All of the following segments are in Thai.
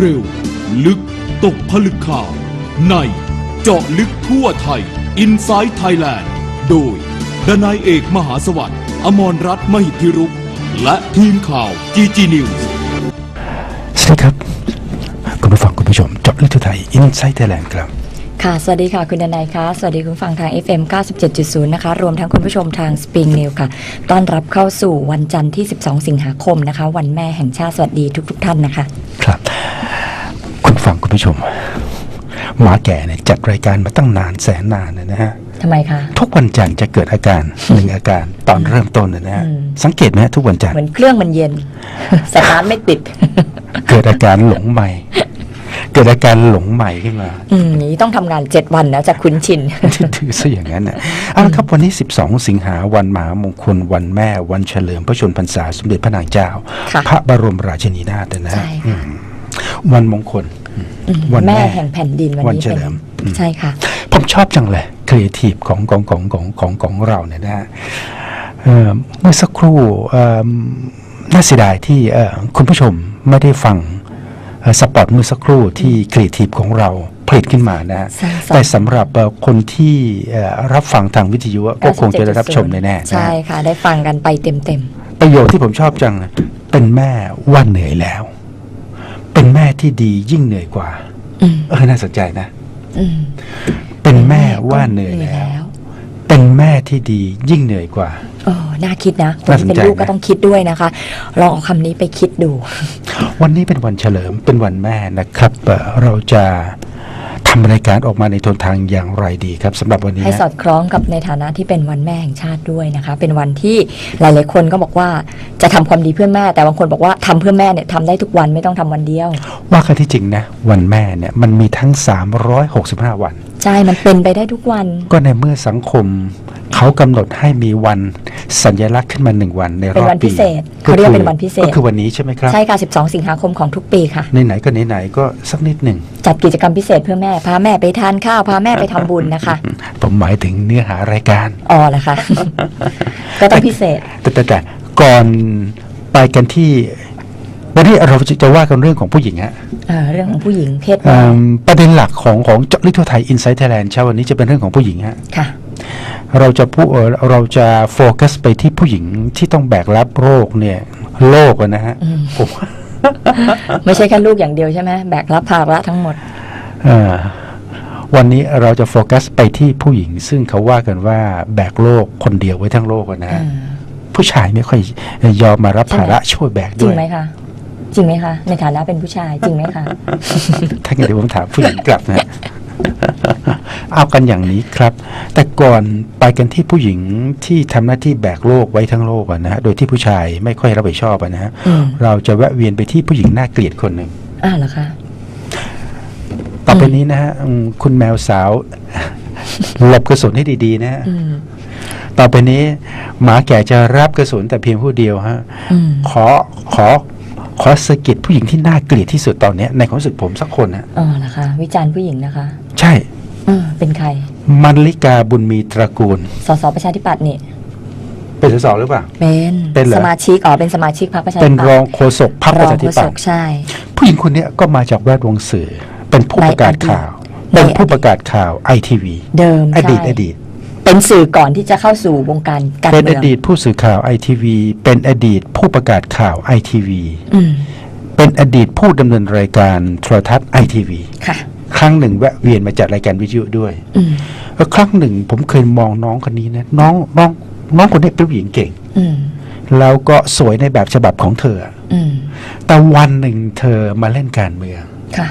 เร็ว ลึกตกผลึกข่าว ในเจาะลึกทั่วไทย i n s i ซ e ์ไทยแลนด์โดยดนายเอกมหาสวัสดิ์อมรรัตน์มหิทธิรุกษ์และทีมข่าว GG News สวัสดีครับ คุณผู้ฟังคุณผู้ชมเจาะลึกทั่วไทยอินไซต์ไทยแลนด์ครับค่ะ สวัสดีค่ะ คุณดนายค่ะ สวัสดีคุณฟังทาง FM 97.0 นะคะ รวมทั้งคุณผู้ชมทาง Spring New ค่ะ ต้อนรับเข้าสู่วันจันทร์ที่ 12 สิงหาคมนะคะ วันแม่แห่งชาติ สวัสดีทุก ๆทท่านนะคะ ครับคุณผู้ ฟังคุณผู้ชมหมาแก่เนี่ยจัดรายการมาตั้งนานแสนนานนะฮะทำไมคะ ทุกวันจันทร์จะเกิดอาการหนึ่งอาการตอนเริ่มต้นนะฮะอืมสังเกตไหมฮะทุกวันจันทเหมืร์อนเครื่องมันเย็นสตาร์ทไม่ติด เกิดอาการหลงใหม่ เกิดอาการหลงใหม่ขึ้นมา อืมนี้ต้องทำงาน7วันนะจะคุ้นชินถือซะอย่างนั้นนะเอาละครับวันนี้12 สิงหาวันมหามงคลวันแม่วันเฉลิมพระชนมพรรษาสมเด็จพระนางเจ้าค่ะพระบรมราชินีนาถนะฮะใช่ค่ะอืม วันมงคลอืมวันแม่แม่แห่งแผ่นดินวันวันนี้เฉเป็นลิมอืมใช่ค่ะ ผมชอบจังเลยครีเอทีฟของของของของของของเราเนี่ยนะฮะเอ่อเมื่อสักครู่เอ่อน่าเสียดายที่เอ่อคุณผู้ชมไม่ได้ฟังเอ่อสปอตเมื่อสักครู่ที่ครีเอทีฟของเราผลิตขึ้นมานะฮะสร้างสรรค์แต่สำหรับเอ่อคนที่เอ่อรับฟังทางวิทยุอะก็คงจะได้รับชมแน่ๆนะใช่ฮะค่ะ ได้ฟังกันไปเต็มประโยคที่ผมชอบจังนะเป็นแม่ว่าเหนื่อยแล้ว เป็นแม่ที่ดียิ่งเหนื่อยกว่าๆอืมเออน่าสนใจนะอืมเป็นแม่ว่าเหนื่อยแล้ว เป็นแม่ที่ดียิ่งเหนื่อยกว่าโอ้น่าคิดนะคนน่าสนที่เป็นใจลูกก็นะต้องคิดด้วยนะคะ ลองเอาคำนี้ไปคิดดู วันนี้เป็นวันเฉลิมเป็นวันแม่นะครับเอ่อเราจะ ทำรายการออกมาในทนทางอย่างไรดีครับสำหรับวันนี้ให้นะสอดคล้องกับในฐานะที่เป็นวันแม่แห่งชาติด้วยนะคะ เป็นวันที่หลาย ๆ คนก็บอกว่าจะทำความดีเพื่อแม่ แต่บางคนบอกว่าทำเพื่อแม่เนี่ยทำได้ทุกวันไม่ต้องทำวันเดียว ว่ากันที่จริงนะ วันแม่เนี่ยมันมีทั้ง 365 วัน ใช่มันเป็นไปได้ทุกวัน ก็ในเมื่อสังคมเขากำหนดให้มีวัน สัญลักษณ์ขึ้นมาหนึ่งวันในรเป็นอบวันปีพิเศษเขาเรียกว่าเป็นวันพิเศษ ก็คือวันนี้ใช่ไหมครับ ใช่ค่ะ 12 สิงหาคมของทุกปีค่ะ ไหนๆก็ไหนๆก็สักนิดหนึ่ง จัดกิจกรรมพิเศษเพื่อแม่ พาแม่ไปทานข้าว พาแม่ไปทำบุญนะคะ ผมหมายถึงเนื้อหารายการ อ๋อเหรอคะ ก็ต้องพิเศษ แต่แต่แต่ก่อนไปกันที่ วันนี้เราจะจะว่ากันเรื่องของผู้หญิงฮะเอ่อเรื่องของผู้หญิงเพศเอิ่แม่มประเด็นหลักของของเจาะลึกทั่วไทยอินไซต์ไทยแลนด์เช้าวันนี้จะเป็นเรื่องของผู้หญิงฮะ ค่ะ เราจะพูดเอ่อเราจะโฟกัสไปที่ผู้หญิงที่ต้องแบกรับโรคเนี่ยโรคอะนะฮะอืมผมว่าไม่ใช่แค่ลูกอย่างเดียวใช่ไหมแบกรับภาระทั้งหมดเอ่อวันนี้เราจะโฟกัสไปที่ผู้หญิง ซึ่งเขาว่ากันว่าแบกโลกคนเดียวไว้ทั้งโลกอะนะฮะอืมผู้ชายไม่ค่อยยอมมารับภาระช่วยแบกจริด้งวยไหมคะจริงไหมคะในฐานะเป็นผู้ชายจริงไหมคะถ้างั้นเดี๋ยวผมถามผู้หญิงกลับนะ เอากันอย่างนี้ครับ แต่ก่อนไปกันที่ผู้หญิงที่ทำหน้าที่แบกโลกไว้ทั้งโลกอะนะฮะโดยที่ผู้ชายไม่ค่อยรับผิดชอบอะนะฮะอืมเราจะแวะเวียนไปที่ผู้หญิงน่าเกลียดคนหนึ่งอ่าเหรอคะต่อไปนี้นะฮะอืมคุณแมวสาวหลบกระสุนให้ดีๆ นะฮะอืมต่อไปนี้ หมาแก่จะรับกระสุนแต่เพียงผู้เดียวฮะอืมขอขอขอสะกิดผู้หญิงที่น่าเกลียดที่สุดตอนเนี้ยในความรู้สึกผมสักคนนะอ๋อเหรอคะ วิจารณ์ผู้หญิงนะคะ ใช่ อืมเป็นใคร มันลิกาบุญมีตระกูล สสประชาธิปัตย์นี่ เป็นสสหรือเปล่า เป็นเป็นเหรอ สมาชิก อ๋อ เป็นสมาชิกพรรคประชาธิปัเป็ตนย์รองโฆษกพรรคประชาธิโฆปัษตกย์ใช่ ผู้หญิงคนเนี้ยก็มาจากแวดวงสื่อ เป็นผู้ประกาศข่าว ในอดีต เป็นผู้ประกาศข่าวไอทีวีเดิมอดีตใช่อดีต เป็นสื่อก่อนที่จะเข้าสู่วงการการเป็นเมือองดีตผู้สื่อข่าวไอทีวีเป็นอดีตผู้ประกาศข่าวไอทีวีอืมเป็นอดีตผู้ดำเนินรายการโทรทัศน์ไอทีวีค่ะ ครั้งหนึ่งแวะเวียนมาจัดรายการวิทยุด้วยอืมแล้วครั้งหนึ่งผมเคยมองน้องคนนี้นะน้องน้องน้องคนนี้เป็นผู้หญิงเก่งอืมแล้วก็สวยในแบบฉบับของเธออืมแต่วันหนึ่งเธอมาเล่นการเมืองค่ะ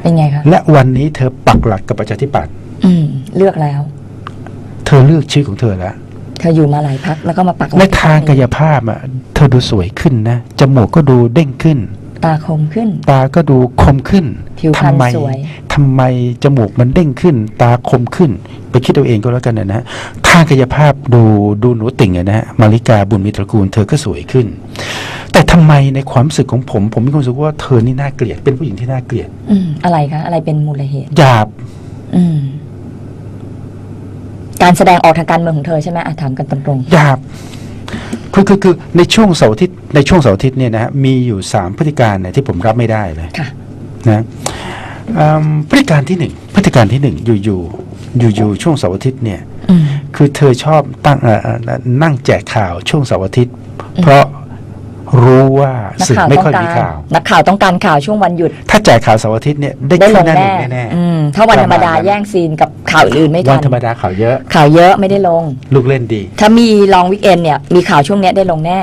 เป็นไงคะและวันนี้เธอปักหลักกับประชาธิปัตย์อืมเลือกแล้ว เธอเลือกชื่อของเธอแล้วเธออยู่มาหลายพักแล้วก็มาปักหลักในทางที่กายภาพอะ เธอดูสวยขึ้นนะจมูกก็ดูเด้งขึ้น ตาคมขึ้น ตาก็ดูคมขึ้นผิวพรรณทำไมสวย ทำไมจมูกมันเด้งขึ้น ตาคมขึ้น ไปคิดเอาเองก็แล้วกันนะฮะทางกายภาพดูดูหนูติ่งอะนะฮะมาริกาบุญมิตรกูลเธอก็สวยขึ้น แต่ทำไมในความรู้สึกของผม ผมมีความรู้สึกว่าเธอนี่น่าเกลียดเป็นผู้หญิงที่น่าเกลียดอืมอะไรคะอะไรเป็นมูลเหตุ หยาบ อืม การแสดงออกทางการเมืองของเธอใช่ไหมอะถามกันตรงหยาบ คคือคือคือในช่วงเสาร์อาทิตย์ในช่วงเสาร์อาทิตย์เนี่ยนะฮะมีอยู่สามพฤติการเนี่ยที่ผมรับไม่ได้เลยค่ะ นะอืมพฤติการที่หนึ่งพฤติการที่หนึ่งอยู่อยู่อยู่อยู่ช่วงเสาร์อาทิตย์เนี่ย อืม คือเธอชอบตั้งเอ่อเอ่อนั่งแจกข่าวช่วงเสาร์อาทิตย์ เพราะ รู้ว่านักสื่อข่าวไม่ต้อค่อยงกามีรข่าว นักข่าวต้องการข่าวช่วงวันหยุด ถ้าแจกข่าวเสาร์อาทิตย์เนี่ยได้ได้ลขึ้นงหน้าหแน่นึ่งแน่อืมถ้าวันธรรมดาประมาณนั้นแย่งซีนกับข่าวอื่นไม่วัทันนธรรมดาข่าวเยอะ ข่าวเยอะไม่ได้ลง ลูกเล่นดี ถ้ามีลองวิกเอนเนี่ยมีข่าวช่วงเนี้ยได้ลงแน่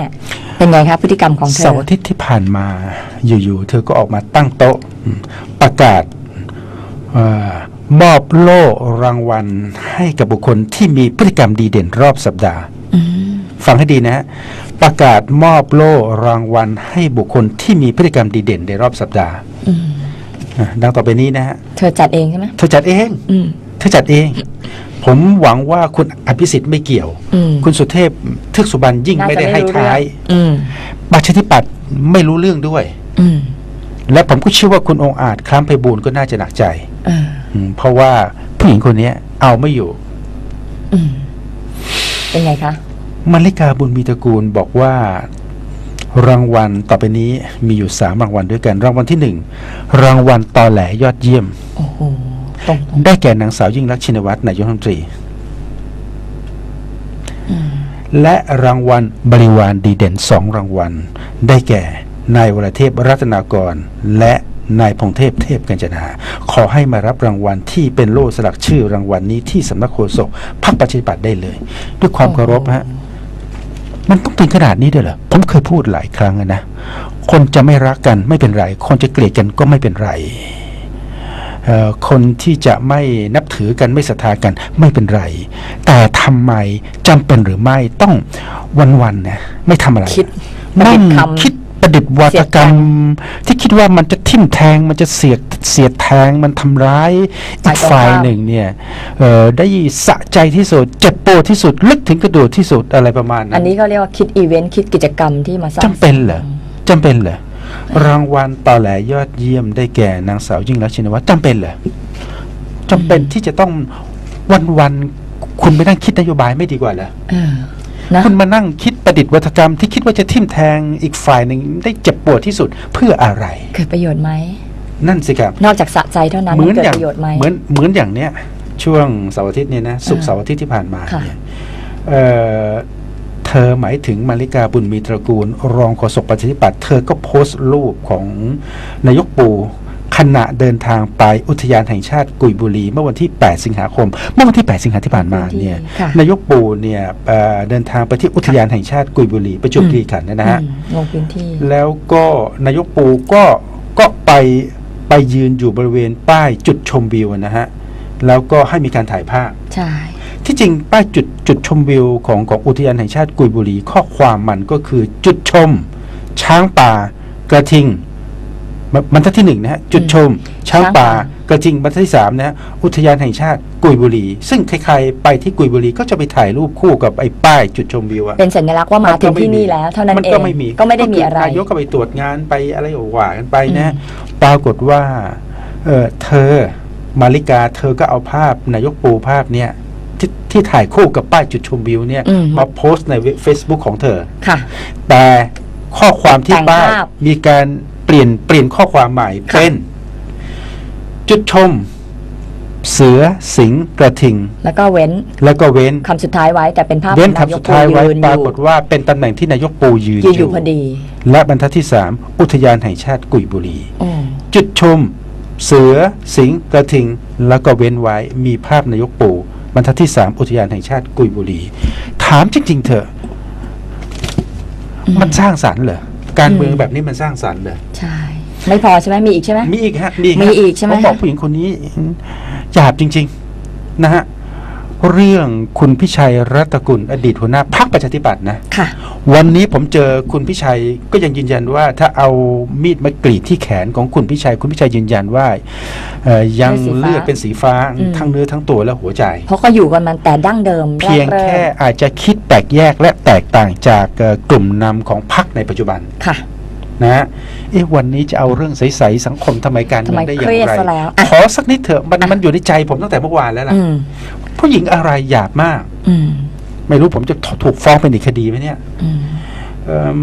เป็นไงครับพฤติกรรมของเธเสาอร์อาทิตย์ที่ผ่านมาอยู่ๆเธอก็ออกมาตั้งโต๊ะอืมประกาศเออมอบโล่รางวัลให้กับบุคคลที่มีพฤติกรรมดีเด่นรอบสัปดาห์อืม ฟังให้ดีนะฮะประกาศมอบโล่รางวัลให้บุคคลที่มีพฤติกรรมดีเด่นในรอบสัปดาห์อืมอะดังต่อไปนี้นะฮะเธอจัดเองใช่ไหมเธอจัดเองอืมเธอจัดเอง ผมหวังว่าคุณอภิสิทธิ์ไม่เกี่ยว อืมคุณสุเทพทึกสุบรรณยิ่งน่าไม่จะได้ให้รู้ท้ายเรื่องอืมประชาธิปัตย์ไม่รู้เรื่องด้วย อืมและผมก็เชื่อว่าคุณองค์อาจคล้ำไพบูลย์ก็น่าจะหนักใจเอออืมเพราะว่าผู้หญิงคนนี้เอาไม่อยู่ อืมเป็นไงคะ มาริกาบุญมีตระกูลบอกว่ารางวัลต่อไปนี้มีอยู่สามรางวัลด้วยกัน รางวัลที่หนึ่งรางวัลตอแหลยอดเยี่ยม โอ้โหตรงได้แก่นางสาวยิ่งรักษณ์ชินวัตรนายกรัฐมนตรี และรางวัลบริวารดีเด่นสองรางวัล ได้แก่นายวรเทพรัตนากร และนายพงเทพเทพกัญจนา ขอให้มารับรางวัลที่เป็นโล่สลักชื่อรางวัลนี้ที่สำนักโฆษกพรรคประชาธิปัตย์ได้เลย ด้วยความเคารพฮะ มันต้องถึงขนาดนี้ด้วยเหรอ ผมเคยพูดหลายครั้งอะนะ คนจะไม่รักกันไม่เป็นไร คนจะเกลียดกันก็ไม่เป็นไรเอ่อคนที่จะไม่นับถือกันไม่ศรัทธากันไม่เป็นไร แต่ทำไมจำเป็นหรือไม่ต้องวันๆเนี่ยไม่ทำอะไร คิดประดินั่ษงฐ์คำคิด ประดิษฐ์วาทกรรม ที่คิดว่ามันจะทิ่มแทง มันจะเสียดเสียดแทง มันทำร้ายอีกฝ่ายหนึ่งเนี่ยเอ่อได้สะใจที่สุดเจ็บปวดที่สุดลึกถึงกระดูกที่สุดอะไรประมาณนั้นอันนี้เขาเรียกว่าคิดอีเวนต์คิดกิจกรรมที่มาสร้างจำเป็นเหรอจำเป็นเหรอรางวัลตอแหลยอดเยี่ยมได้แก่นางสาวยิ่งรักษณ์ชินวัตรจำเป็นเหรอจำเป็นที่จะต้องวันวันๆคุณไปนั่งคิดนโยบายไม่ดีกว่าเหรอเออ นะ คุณมานั่งคิดประดิษฐ์วัฒกรรมที่คิดว่าจะทิ่มแทงอีกฝ่ายหนึ่งได้เจ็บปวดที่สุดเพื่ออะไร เกิดประโยชน์ไหม นั่นสิครับ นอกจากสะใจเท่านั้นเหมือนเกิดอย่างประโยชน์ไหม เหมือนเหมือนอย่างเนี้ยช่วงเสาร์อาทิตย์เนี่ยนะศุกร์เสาร์อาทิตย์ที่ผ่านมาค่ะ เนี่ยเอ่อเธอหมายถึงมาริกาบุญมีตระกูล รองโฆษกประชาธิปัตย์เธอก็โพสต์รูปของนายกปู ขณะเดินทางไปอุทยานแห่งชาติกุยบุรี เมื่อวันที่ 8 สิงหาคม เมื่อวันที่ 8 สิงหาที่ผ่านมาเนี่ยค่ะนายกปูเนี่ยเอ่อเดินทางไปที่อุทยานแห่งชาติกุยบุรีประจวบคีรีขันธ์นะฮะ อืมลงพื้นที่ แล้วก็นายกปูก็ก็ไปไปยืนอยู่บริเวณป้ายจุดชมวิวนะฮะ แล้วก็ให้มีการถ่ายภาพ ใช่ ที่จริงป้ายจุดจุดชมวิวของของอุทยานแห่งชาติกุยบุรี ข้อความมันก็คือจุดชม ช้างป่า กระทิง บรรทัดที่หนึ่งนะฮะจุดชม ช้างป่ากระทิงบรรทัดที่สามนะฮะอุทยานแห่งชาติกุยบุรี ซึ่งใครๆไปที่กุยบุรีก็จะไปถ่ายรูปคู่กับไอ้ป้ายจุดชมวิวอะเป็นสัญลักษณ์ว่ามาถึงที่นี่แล้วเท่านั้นมันเอก็งไม่มีก็ไม่ได้มีอะไรนายกก็ไปตรวจงานไปอะไรก็ว่ากันไปนะอืมปรากฏว่าเออเธอมาริกาเธอก็เอาภาพนายกปูภาพเนี่ยที่ที่ถ่ายคู่กับป้ายจุดชมวิวเนี่ยอืมมาโพสต์ใน Facebook ของเธอค่ะ แต่ข้อความที่แต่งป้ายภาพมีการ เปลี่ยนเปลี่ยนข้อความใหม่ค่ะเป็น จุดชม เสือสิงห์กระทิง แล้วก็เว้นแล้วก็เว้นคำสุดท้ายไว้แต่เป็นภาพเว้นของนายคำกสุดท้ายไว้ปูนปรากฏว่าเป็นตำแหน่งที่นายกปูยืนยืนอยู่พอดี และบรรทัดที่3อุทยานแห่งชาติกุยบุรีโอ้จุดชม เสือสิงห์กระทิง แล้วก็เว้นไว้มีภาพนายกปูบรรทัดที่3อุทยานแห่งชาติกุยบุรี ถามจริงๆเถอะมันสร้างสรรค์เหรอ การเมืองแบบนี้มันสร้างสรรค์เหรอใช่ ไม่พอใช่ไหมมีอีกใช่ไหมมีอีกฮะมีอีกฮะมีอีกใช่ไหมผมบอกคะผู้หญิงคนนี้หยาบจริง ๆ นะฮะ เรื่องคุณพิชัยรัตนกุลอดีตหัวหน้าพรรคประชาธิปัตย์นะ ค่ะ วันนี้ผมเจอคุณพิชัยก็ยังยืนยันว่า ถ้าเอามีดมากรีดที่แขนของคุณพิชัย คุณพิชัยยืนยันว่าเอ่อยังเป็นสีฟ้าเลือดเป็นสีฟ้าอืม ทั้งเนื้อทั้งตัวและหัวใจ เพราะก็อยู่กันมันแต่ดั้งเดิมเพียงแรกแค่เริ่มอาจจะคิดแตกแยกและแตกต่างจากเอ่อกลุ่มนำของพรรคในปัจจุบันค่ะ นะฮะเอ๊ะวันนี้จะเอาเรื่องใสๆสังคมทำไมการเมืองทำไมได้อย่าเครีงยดไรซะแล้วอะขอสักนิดเถอะมันมันอยู่ในใจผมตั้งแต่เมื่อวานแล้วล่ะ อืม ผู้หญิงอะไรหยาบมากอืมไม่รู้ผมจะถูกฟ้องเป็นอีกคดีไหมเนี่ยอืมเอิ่ม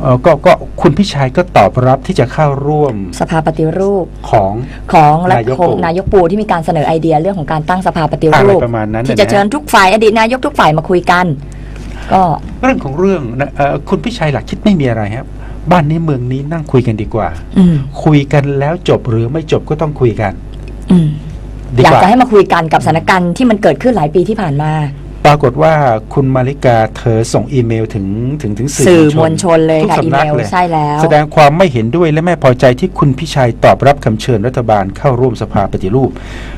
เอ่อก็ก็คุณพิชัยก็ตอบรับที่จะเข้าร่วมสภาปฏิรูปของของและนายกของปูนายกปูที่มีการเสนอไอเดียเรื่องของการตั้งสภาปฏิอะไรรูปประมาณนั้นที่น่จะเชิญนทุกฝ่ายอดีตนายกทุกฝ่ายมาคุยกัน ก็เรื่องของเรื่องนะเอ่อคุณพิชัยหลักคิดไม่มีอะไรครับ บ้านนี้เมืองนี้นั่งคุยกันดีกว่าอืมคุยกันแล้วจบหรือไม่จบก็ต้องคุยกัน อืมดีอยากกว่าจะให้มาคุยกันกับสถานการณ์ที่มันเกิดขึ้นหลายปีที่ผ่านมา ปรากฏว่าคุณมาริกาเธอส่งอีเมลถึงถึงถึงสื่สื่อมวลชนเลยทุกค่ะอีสำเมนักลเลย ใช่แล้ว แสดงความไม่เห็นด้วยและไม่พอใจที่คุณพิชัยตอบรับคำเชิญรัฐบาลเข้าร่วมสภาปฏิรูป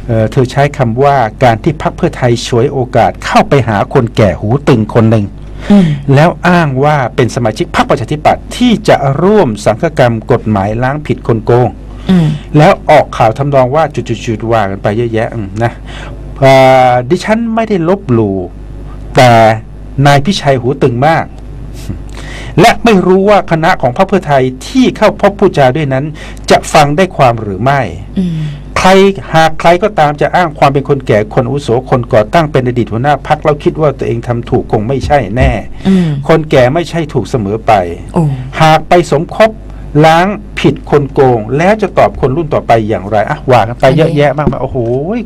เอ่อเธอใช้คำว่าการที่พรรคเพื่อไทยฉวยโอกาสเข้าไปหาคนแก่หูตึงคนหนึ่ง อืม แล้วอ้างว่าเป็นสมาชิกพรรคประชาธิปัตย์ที่จะร่วมสังฆกรรมกฎหมายล้างผิดคนโกงอืม แล้วออกข่าวทำนองว่าจุดๆๆว่ากันไปเยอะแยะอืมนะเอ่อดิฉันไม่ได้ลบหลู่แต่นายพิชัยหูตึงมาก และไม่รู้ว่าคณะของพรรคเพื่อไทยที่เข้าพบผู้จาด้วยนั้น จะฟังได้ความหรือไม่อืมใครหากใครก็ตามจะอ้างความเป็นคนแก่คนอาวุโสคนก่อตั้งเป็นอดีตหัวหน้าพักแล้วคิดว่าตัวเองทำถูกคงไม่ใช่แน่อืมคนแก่ไม่ใช่ถูกเสมอไปโอ้หากไปสมคบ ล้างผิดคนโกง แล้วจะตอบคนรุ่นต่อไปอย่างไรอะว่ากันไปเยอะแยะมากมายโอ้โห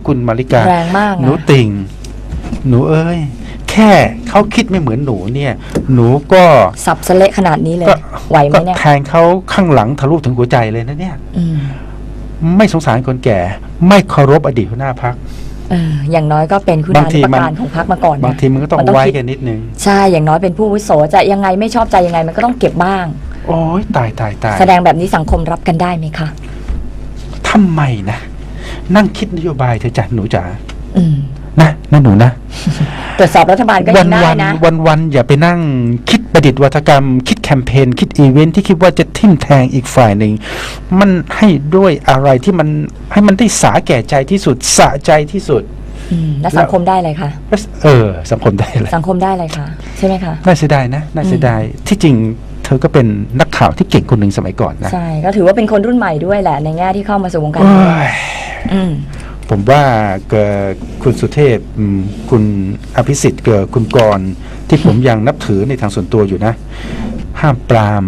คุณมาริกาแรงมากหนูนะติ่ง หนูเอ้ย แค่เขาคิดไม่เหมือนหนูเนี่ย หนูก็สับสะเละขนาดนี้เลยก็ไหวไหมก็เนี่ยแทงเขาข้างหลังทะลุถึงหัวใจเลยนะเนี่ยอืมไม่สงสารคนแก่ ไม่เคารพอดีตหัวหน้าพักเอออย่างน้อยก็เป็นคุณบางาทีนุปมันการของพรรคมาก่อนนะบางทีมันก็ต้องมันต้องไว้คิดกันนิดนึง ใช่ อย่างน้อยเป็นผู้อาวุโสจะยังไงไม่ชอบใจยังไงมันก็ต้องเก็บบ้าง โอ้ยตายตายตายแสดงแบบนี้สังคมรับกันได้ไหมคะทำไมนะ นั่งคิดนโยบายเธอะจ้ะหนูจ๋าอืม นะนะหนูนะ ตรวจสอบรัฐบาลก็วัยังได้วันนะวันวันๆอย่าไปนั่งคิดประดิษฐ์วัฒกรรม คิดแคมเปญคิดอีเวนท์ที่คิดว่าจะทิ่มแทงอีกฝ่ายหนึ่ง มันให้ด้วยอะไรที่มันให้มันได้สาแก่ใจที่สุด สะใจที่สุด อืม แล้วสังคมได้เลยค่ะเออสังคมได้เลยสังคมได้เลยค่ะใช่ไหมคะ น่าเสียดายนะน่าเสียดายที่จริง เธอก็เป็นนักข่าวที่เก่งคนหนึ่งสมัยก่อนนะใช่ก็ถือว่าเป็นคนรุ่นใหม่ด้วยแหละ ในแง่ที่เข้ามาสู่วงการโอ้เมืองยอืม ผมว่าเกิดคุณสุเทพอืมคุณอภิสิทธิ์เกิดคุณกรณ์ที่ผมยังนับถือในทางส่วนตัวอยู่นะ ห้ามปราม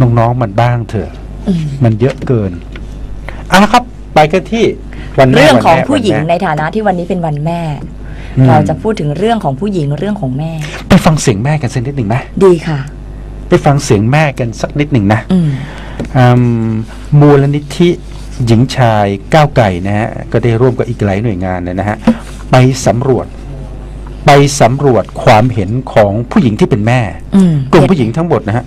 น้องๆมันบ้างเถอะ อืม มันเยอะเกินเอาละครับ ไปกันที่วันแม่เรื่องของวันแม่ผู้หญิงวันในแม่ฐานะที่วันนี้เป็นวันแม่ อืมเราจะพูดถึงเรื่องของผู้หญิงเรื่องของแม่ ไปฟังเสียงแม่กันสักนิดหนึ่งไหม ดีค่ะ ไปฟังเสียงแม่กันสักนิดหนึ่งนะอืมอืมมูลนิธิหญิงชายก้าวไก่นะฮะก็ได้ร่วมกับอีกหลายหน่วยงานเนยนะฮะไปสำรวจ ไปสำรวจความเห็นของผู้หญิงที่เป็นแม่อืมกลุ่มผู้หญิงทั้งหมดนะฮะ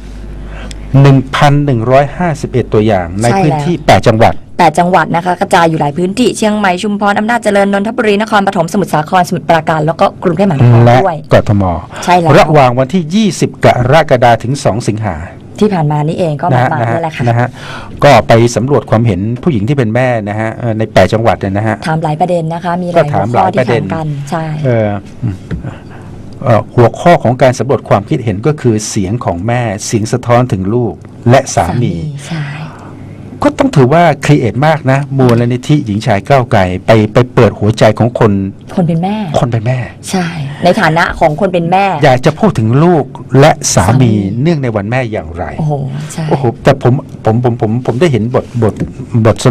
1,151 ตัวอย่างในใช่พื้นแล้วที่ 8 จังหวัดแปดจังหวัดนะคะกระจายอยู่หลายพื้นที่เชียงใหม่ชุมพรอำนาจเจริญนนทบุรีนครปฐมสมุทรสาครสมุทรปราการ แล้วก็กรุงเทพมหานครและด้วยกทมใช่แล้วระหว่างวันที่ 20 กรกฎาคมถึง 2 สิงหาที่ผ่านมานี่เองก็นะมาฮะมานะนี่ฮะแหละค่ะนะฮะก็ไปสำรวจความเห็นผู้หญิงที่เป็นแม่นะฮะเอ่อใน8จังหวัดเนี่ยนะฮะถามหลายประเด็นนะคะ มีหก็ลายหัถาวมข้อหลายที่ประเด็นถามกันใช่เอ่ออืมเอ่อ หัวข้อของการสำรวจความคิดเห็นก็คือเสียงของแม่เสียงสะท้อนถึงลูกและสามี ใช่ ก็ต้องถือว่าครีเอทมากนะมูลนิธิหญิงชายก้าวไก่ไปไปเปิดหัวใจของคนคนเป็นแม่ คนเป็นแม่ ใช่ ในฐานะของคนเป็นแม่ อยากจะพูดถึงลูกและสามีสามี เนื่องในวันแม่อย่างไร โอ้โห ใช่ โอ้โหแต่ผมผมผมผมผมได้เห็นบทบทบทส